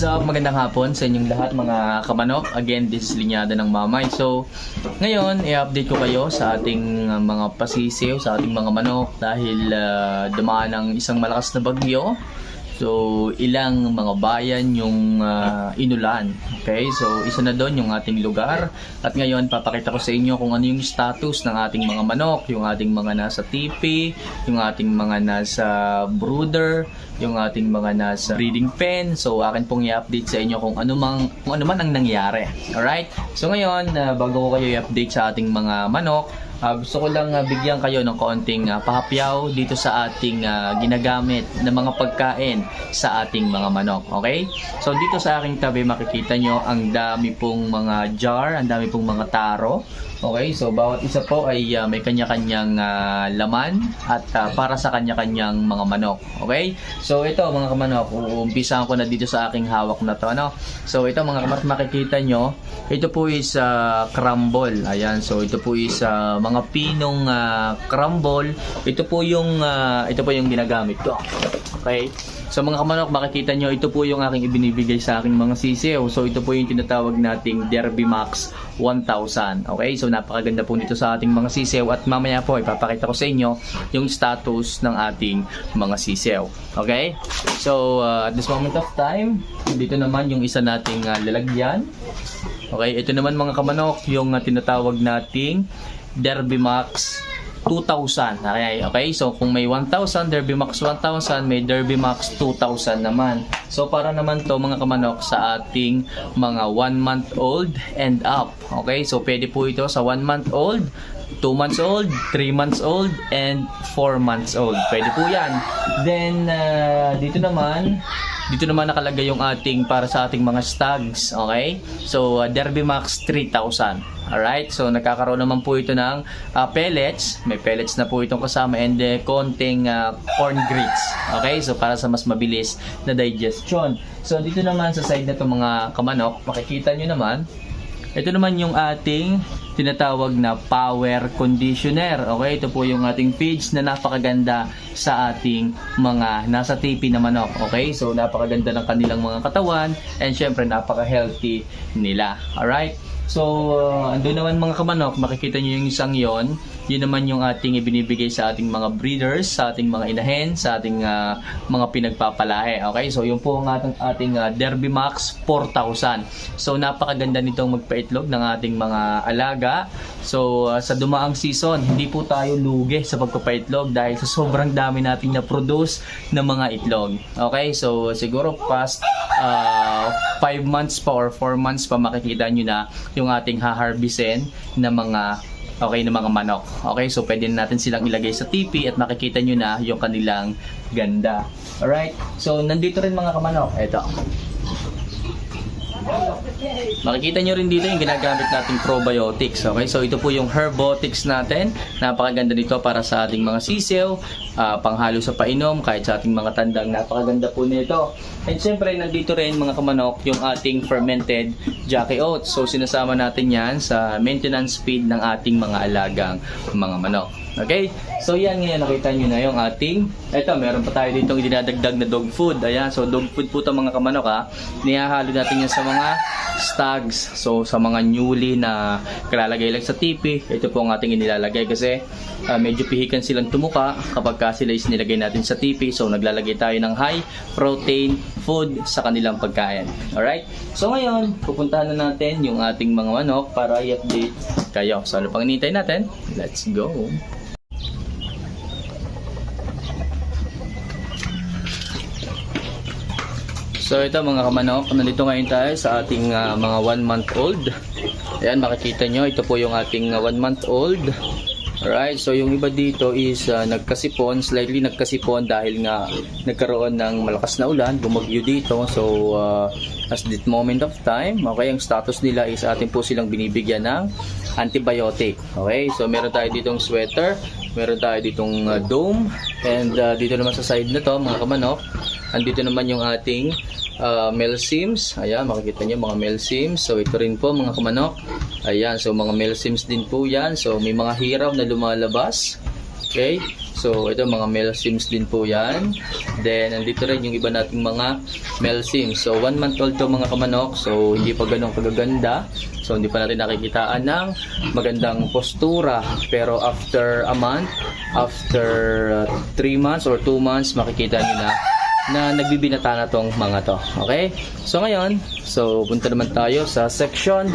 What's up? Magandang hapon sa inyong lahat mga kamanok. Again, this is Linyada ng Mamay. So, ngayon, i-update ko kayo sa ating uh, mga pasisiw, sa ating mga manok dahil uh, dumaan ang isang malakas na bagyo. So, ilang mga bayan yung uh, inulan. Okay? So, isa na doon yung ating lugar. At ngayon, papakita ko sa inyo kung ano yung status ng ating mga manok, yung ating mga nasa tipi, yung ating mga nasa brooder, yung ating mga nasa breeding pen. So, akin pong i-update sa inyo kung ano, mang, kung ano man ang nangyari. Alright? So, ngayon, uh, bago ko kayo i-update sa ating mga manok, Ah, gusto ko lang ah, bigyan kayo ng konting ah, pahapyaw dito sa ating ah, ginagamit na mga pagkain sa ating mga manok. Okay? So dito sa aking tabi makikita nyo ang dami pong mga jar, ang dami pong mga taro. Okay? So bawat isa po ay ah, may kanya-kanyang ah, laman at ah, para sa kanya-kanyang mga manok. Okay? So ito mga kamanok, uumpisahan ko na dito sa aking hawak na to. Ano? So ito mga kamanok makikita nyo, ito po is ah, crumble. Ayan, so ito po is ah, mga pinong ah, crumble. Ito po yung ah, ito po yung ginagamit ko. Okay? So mga kamanok, makikita nyo, ito po yung aking ibinibigay sa aking mga sisiw. So ito po yung tinatawag nating Derby Max 1000. Okay? So napakaganda po nito sa ating mga sisiw at mamaya po ipapakita ko sa inyo yung status ng ating mga sisiw. Okay? So uh, at this moment of time, dito naman yung isa nating uh, lalagyan. Okay, ito naman mga kamanok, yung uh, tinatawag nating Derby Max 2,000. Okay, okay, so kung may 1,000, Derby Max 1,000, may Derby Max 2,000 naman. So para naman to mga kamanok sa ating mga 1 month old and up. Okay, so pwede po ito sa 1 month old, 2 months old, 3 months old, and 4 months old. Pwede po yan. Then, uh, dito naman, dito naman nakalagay yung ating para sa ating mga stags, okay? So, uh, Derby Max 3,000. Alright, so nagkakaroon naman po ito ng uh, pellets. May pellets na po itong kasama and uh, konting uh, corn grits. Okay, so para sa mas mabilis na digestion. So dito naman sa side na itong mga kamanok, makikita nyo naman, ito naman yung ating tinatawag na power conditioner. Okay, ito po yung ating feeds na napakaganda sa ating mga nasa TV na manok. Okay, so napakaganda ng kanilang mga katawan and syempre napaka-healthy nila. Alright, so uh, andun naman mga kamanok, makikita nyo yung isang yon. Yun naman yung ating ibinibigay sa ating mga breeders, sa ating mga inahen, sa ating uh, mga pinagpapalahe. Okay, so yun po ang ating, ating uh, Derby Max 4,000. So napakaganda nitong magpaitlog ng ating mga alaga. So uh, sa dumaang season, hindi po tayo lugi sa pagpapaitlog dahil sa sobrang dami nating na-produce ng mga itlog. Okay, so siguro past 5 uh, months pa or 4 months pa makikita nyo na yung ating haharbisin na mga okay na mga manok. Okay, so pwede na natin silang ilagay sa TP at makikita nyo na yung kanilang ganda. Alright, so nandito rin mga kamanok. Ito. Makikita nyo rin dito yung ginagamit nating probiotics. Okay, so ito po yung herbotics natin. Napakaganda nito para sa ating mga sisiw, uh, panghalo sa painom, kahit sa ating mga tandang. Napakaganda po nito. And syempre, nandito rin mga kamanok yung ating fermented Jackie Oats. So sinasama natin yan sa maintenance feed ng ating mga alagang mga manok. Okay? So yan ngayon nakita nyo na yung ating eto meron pa tayo dito dinadagdag na dog food. Ayan, so dog food po 'to mga kamanok ha. Nihahalo natin yan sa mga stags. So sa mga newly na kalalagay lang sa tipi, ito po ang ating inilalagay kasi uh, medyo pihikan silang tumuka kapag ka sila is nilagay natin sa tipi. So naglalagay tayo ng high protein food sa kanilang pagkain. Alright? So ngayon, pupuntahan na natin yung ating mga manok para i-update kayo. So ano pang hinihintay natin? Let's go! So ito mga kamanok, nandito ngayon tayo sa ating uh, mga 1 month old. Ayan makikita nyo, ito po yung ating 1 uh, month old. Alright, so yung iba dito is uh, nagkasipon, slightly nagkasipon dahil nga nagkaroon ng malakas na ulan, bumagyo dito. So uh, as this moment of time, okay, ang status nila is atin po silang binibigyan ng antibiotic. Okay, so meron tayo ditong sweater, meron tayo ditong uh, dome, and uh, dito naman sa side na to mga kamanok, andito naman yung ating uh, male sims. Ayan, makikita nyo mga male sims. So, ito rin po mga kamanok. Ayan, so mga male sims din po yan. So, may mga hiraw na lumalabas. Okay? So, ito mga male sims din po yan. Then, nandito rin yung iba nating mga male sims. So, one month old to mga kamanok. So, hindi pa ganun kagaganda. So, hindi pa natin nakikitaan ng magandang postura. Pero after a month, after 3 months or 2 months, makikita nyo na na nagbibinata na tong mga to. Okay? So, ngayon, so, punta naman tayo sa section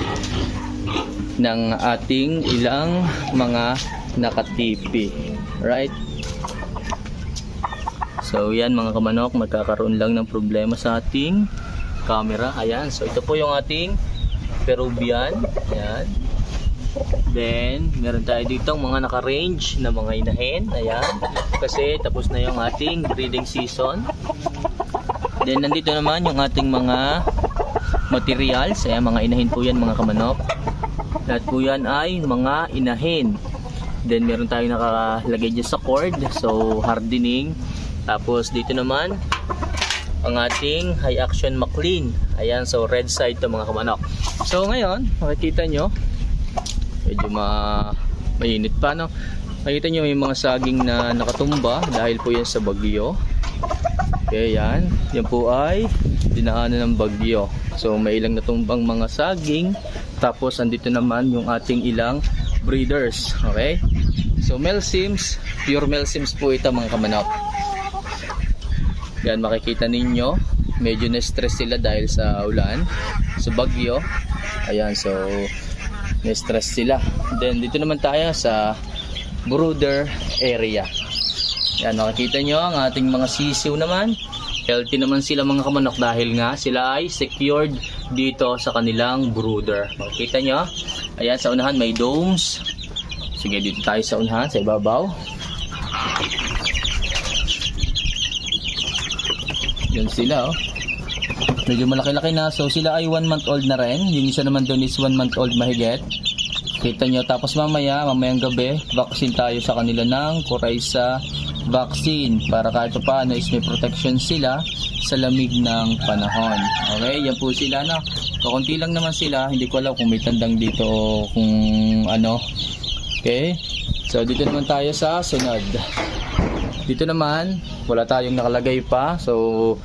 ng ating ilang mga nakatipi. Right? So, yan mga kamanok, magkakaroon lang ng problema sa ating camera. Ayan. So, ito po yung ating Peruvian. Ayan. Then, meron tayo dito mga naka-range na mga inahin. Ayan. Kasi tapos na yung ating breeding season. Then, nandito naman yung ating mga materials. Ayan, mga inahin po yan mga kamanok. Lahat po yan ay mga inahin. Then meron tayong nakalagay dyan sa cord. So hardening. Tapos dito naman ang ating high action McLean. Ayan, so red side to mga kamanok. So ngayon, makikita nyo, medyo ma mainit pa no. Makikita nyo yung mga saging na nakatumba dahil po yan sa bagyo. Okay, yan. Yan po ay dinaanan ng bagyo. So may ilang natumbang mga saging. Tapos andito naman yung ating ilang breeders. Okay? So male sims, pure male sims po ito mga kamanok. Yan makikita ninyo, medyo na-stress sila dahil sa ulan, sa bagyo. Ayan, so na-stress sila. Then dito naman tayo sa brooder area. Yan, makikita nyo ang ating mga sisiw naman. Healthy naman sila mga kamanok dahil nga sila ay secured dito sa kanilang brooder. Makikita nyo. Ayan, sa unahan may domes. Sige, dito tayo sa unahan, sa ibabaw. Yan sila, oh. Medyo malaki-laki na. So, sila ay 1 month old na rin. Yung isa naman doon is 1 month old mahigit. Kita nyo. Tapos mamaya, mamayang gabi, vaccine tayo sa kanila ng Coryza vaccine. Para kahit pa paano is may protection sila sa lamig ng panahon. Okay, yan po sila na. Kakunti lang naman sila. Hindi ko alam kung may tandang dito o kung ano. Okay. So, dito naman tayo sa sunod. Dito naman, wala tayong nakalagay pa. So,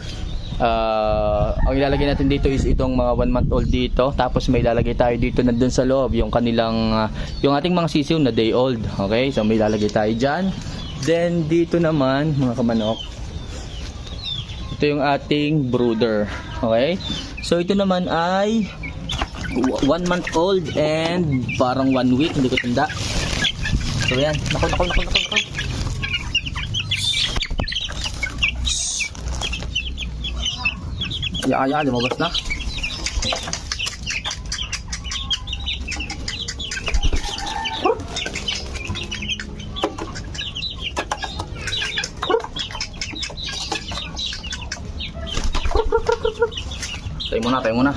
ah, ang ilalagay natin dito is itong mga 1 month old dito. Tapos may ilalagay tayo dito na dun sa loob, yung kanilang, ah, yung ating mga sisiw na day old. Okay, so may ilalagay tayo dyan. Then, dito naman, mga kamanok, ito yung ating brooder. Okay, so ito naman ay 1 month old and parang 1 week, hindi ko tanda. So yan, nako nako nako nako. Nako. Ya, ya, lumabas na. Tayo muna, tayo muna.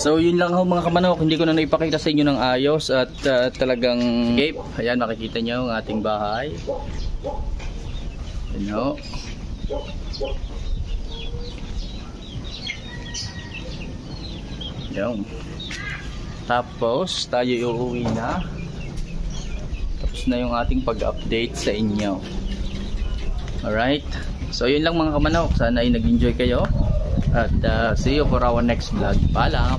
So yun lang ho mga kamanok, hindi ko na naipakita sa inyo ng ayos at uh, talagang escape. Ayan makikita nyo ang ating bahay. Ayan ho. Yan. Tapos tayo uuwi na. Tapos na yung ating pag-update sa inyo. Alright. So yun lang mga kamanok. Sana ay nag-enjoy kayo. At uh, see you for our next vlog. Paalam!